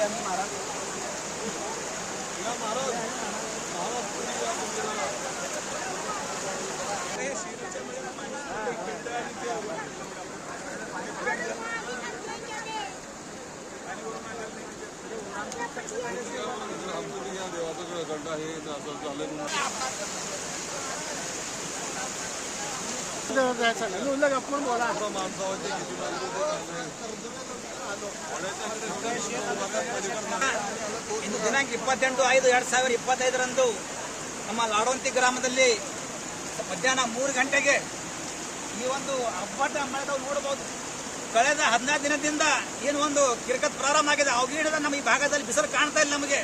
पहले हमने मारा जायचं नाही लोणलं गप्पून बोला माणसं ಇಂದು ದಿನಾಂಕ ಇಪ್ಪತ್ತೆಂಟು ಐದು ಎರಡ್ ಸಾವಿರ ಇಪ್ಪತ್ತೈದರಂದು ನಮ್ಮ ಲಾಡವಂತಿ ಗ್ರಾಮದಲ್ಲಿ ಮಧ್ಯಾಹ್ನ ಮೂರು ಗಂಟೆಗೆ ಈ ಒಂದು ಅಬ್ಬಟ ಮಳೆದ ನೋಡಬಹುದು. ಕಳೆದ ಹದಿನೈದು ದಿನದಿಂದ ಏನು ಒಂದು ಕಿರಿಕತ್ ಪ್ರಾರಂಭ ಆಗಿದೆ. ಅವಗೀಡದ ನಮ್ಮ ಈ ಭಾಗದಲ್ಲಿ ಬಿಸಿಲು ಕಾಣ್ತಾ ಇಲ್ಲ ನಮಗೆ.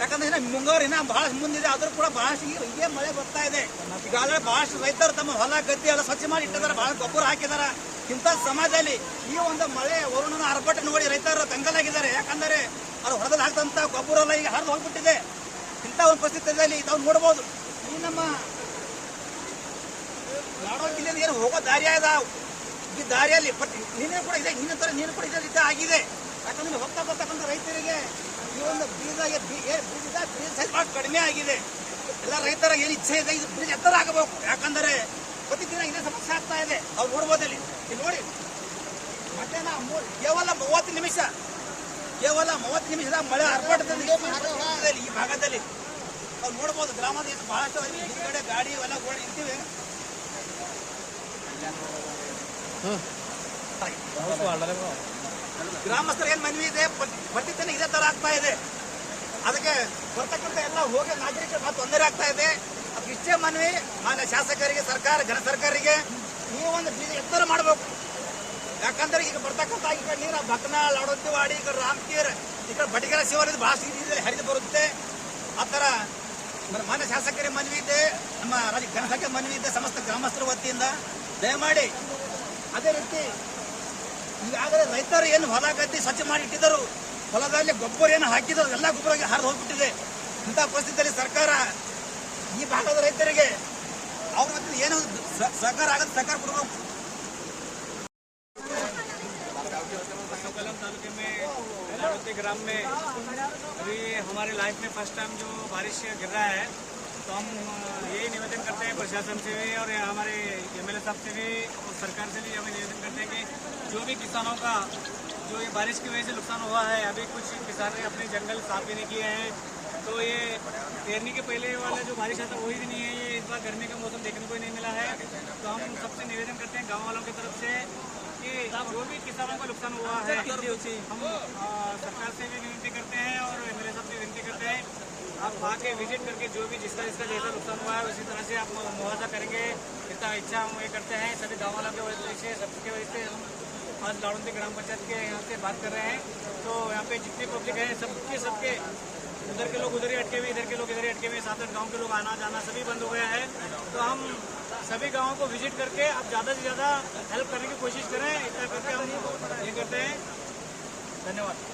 ಯಾಕಂದ್ರೆ ಇನ್ನ ಮುಂಗಾರು ಇನ್ನ ಬಹಳ ಮುಂದಿದೆ, ಆದ್ರೂ ಕೂಡ ಬಹಳಷ್ಟು ಈಗ ಹೀಗೆ ಮಳೆ ಬರ್ತಾ ಇದೆ. ಈಗಾಗಲೇ ಬಹಳಷ್ಟು ರೈತರು ತಮ್ಮ ಹೊಲ, ಗದ್ದೆ ಎಲ್ಲ ಸ್ವಚ್ಛ ಮಾಡಿ ಇಟ್ಟಿದ್ದಾರೆ ಬಹಳ ಗೊಬ್ಬರ ಹಾಕಿದಾರ ಇಂಥ ಸಮಾಜದಲ್ಲಿ ಈ ಒಂದು ಮಳೆ ವರುಣನ ಅರ್ಭಟ ನೋಡಿ ರೈತರು ತಂಗಲಾಗಿದ್ದಾರೆ ಯಾಕಂದರೆ ಅವ್ರು ಹೊರದಲ್ಲಿ ಹಾಕಿದಂತ ಗೊಬ್ಬರ ಎಲ್ಲ ಈಗ ಹರಿದು ಹೋಗ್ಬಿಟ್ಟಿದೆ. ಇಂಥ ಒಂದು ಪರಿಸ್ಥಿತಿಯಲ್ಲಿ ತಾವು ನೋಡಬಹುದು ಈ ನಮ್ಮ ನಾಡೋ ಜಿಲ್ಲೆಯಲ್ಲಿ ಏನು ಹೋಗೋ ದಾರಿ ಇದೆ ಈ ದಾರಿಯಲ್ಲಿ, ಬಟ್ ನೀನೇ ಕೂಡ ಇದೆ ನಿನ್ನ ತರ ನೀನು ಕೂಡ ಇದೇ ಆಗಿದೆ. ಯಾಕಂದ್ರೆ ಹೋಗ್ತಾ ಬರ್ತಕ್ಕಂಥ ರೈತರಿಗೆ ಈ ಒಂದು ಬೀಜ ಬೀಜದ ಬೀಜ ಸೈಜ್ ಬಹಳ ಕಡಿಮೆ ಆಗಿದೆ. ಎಲ್ಲ ರೈತರ ಏನು ಇಚ್ಛೆ ಇದೆ ಇದು ಬೀಜ ಎತ್ತರ ಆಗಬೇಕು. ಯಾಕಂದರೆ ಪ್ರತಿದಿನ ಇದೇ ಸಮಸ್ಯೆ ಆಗ್ತಾ ಇದೆ. ಅವ್ರು ನೋಡ್ಬೋದಲ್ಲಿ ಇಲ್ಲಿ. ನೋಡಿ. ಮತ್ತೆ ಮೂರು ಕೇವಲ ಮೂವತ್ತು ನಿಮಿಷ. ಕೇವಲ ಮೂವತ್ತು ನಿಮಿಷದ ಮಳೆ ಆರ್ಭಟದಲ್ಲಿ ಈ ಭಾಗದಲ್ಲಿ ಅವ್ರು ನೋಡ್ಬೋದು ಗ್ರಾಮದ ಇದು ಬಹಳಷ್ಟು ಅಲ್ಲಿ ಹಿಂದ್ಗಡೆ ಗಾಡಿ ಎಲ್ಲ ಓಡಿ ನಿಂತಿವೆ. ಗ್ರಾಮಸ್ಥರು ಏನ್ ಮನವಿ ಇದೆ? ಬಟ್ಟಿತನ ಇದೇ ತರ ಆಗ್ತಾ ಇದೆ. ಅದಕ್ಕೆ ಬರ್ತಕ್ಕಂಥ ಎಲ್ಲ ಹೋಗಿ ನಾಗರಿಕರ ಭಾಳ ತೊಂದರೆ ಆಗ್ತಾ ಇದೆ. ಅದಕ್ಕೆ ಇಷ್ಟೇ ಮನವಿ ಮಾನ್ಯ ಶಾಸಕರಿಗೆ, ಸರ್ಕಾರ ಜನ ಸರ್ಕಾರಿಗೆ ನೀವು ಒಂದು ಎತ್ತರ ಮಾಡಬೇಕು. ಯಾಕಂದ್ರೆ ಈಗ ಬರ್ತಕ್ಕಂಥ ಈಗ ನೀರು ಬಕ್ನಾಳ್ ಅಡೋತಿವಾಡಿ ಈ ಕಡೆ ರಾಮಕೀರ್, ಈ ಕಡೆ ಬಟಿಗೆರ ಶಿವರ ಬಹಳಷ್ಟು ರೀತಿಯಲ್ಲಿ ಹರಿದು ಬರುತ್ತೆ. ಆ ಥರ ಮಾನ್ಯ ಶಾಸಕರಿಗೆ ಮನವಿ ಇದೆ. ನಮ್ಮ ರಾಜ್ಯ ಜನಸಂಖ್ಯೆ ಮನವಿ ಇದೆ ಸಮಸ್ತ ಗ್ರಾಮಸ್ಥರ ವತಿಯಿಂದ. ದಯಮಾಡಿ ಅದೇ ರೀತಿ ಈಗಾಗಲೇ ರೈತರು ಏನು ಹೊಲ ಗದ್ದೆ ಸ್ವಚ್ಛ ಮಾಡಿ ಇಟ್ಟಿದ್ದರು ಹೊಲದಲ್ಲಿ ಗೊಬ್ಬರ ಏನು ಹಾಕಿದ್ರು ಎಲ್ಲ ಗೊಬ್ಬರ ಹರಿದು ಹೋಗ್ಬಿಟ್ಟಿದೆ ಇಂಥ ಪರಿಸ್ಥಿತಿಯಲ್ಲಿ ಸರ್ಕಾರ ಈ ಭಾಗದ ರೈತರಿಗೆ ಅವ್ರ ವತಿಯಿಂದ ಏನು ಸ- ಸಹಕಾರ ಆಗತ್ತೆ ಸಹಕಾರ ಕೊಡಬೇಕು कलम तालुके में लाड़ोती ग्राम में अभी हमारे लाइफ में फर्स्ट टाइम जो बारिश गिर रहा है तो हम अ, यही निवेदन करते हैं प्रशासन से भी और हमारे एमएलए साहब से भी और सरकार से भी हमें निवेदन करते हैं कि जो भी किसानों का जो ये बारिश की वजह से नुकसान हुआ है, अभी कुछ किसान ने अपने जंगल साफ़ भी नहीं किए हैं। तो ये तैरने के पहले वाला जो बारिश आता वही भी नहीं है, ये इस बार गर्मी का मौसम देखने को नहीं मिला है। तो हम सबसे निवेदन करते हैं गाँव वालों की तरफ़ से कि जो भी किसानों का नुकसान हुआ है, हम सरकार से भी विनती करते हैं और एमएलए साहब से विनती करते हैं आप आके विज़िट करके जो भी जिसका जिसका जैसा नुकसान हुआ है, उसी तरह से आप मुआवजा करेंगे। इतना इच्छा हम ये करते हैं, सभी गाँव वालों की वजह से, सबकी वजह से हम आज लाड़ौती ग्राम पंचायत के यहाँ से बात कर रहे हैं। तो यहाँ पे जितनी पब्लिक है, सबके सबके, उधर के लोग उधर ही अटके हुए, इधर के लोग इधर ही अटके हुए सात आठ गाँव के लोग आना जाना सभी बंद हो गया है। तो हम सभी गाँवों को विज़िट करके आप ज़्यादा से ज़्यादा हेल्प करने की कोशिश करें, इतना करके हम ये करते हैं। धन्यवाद।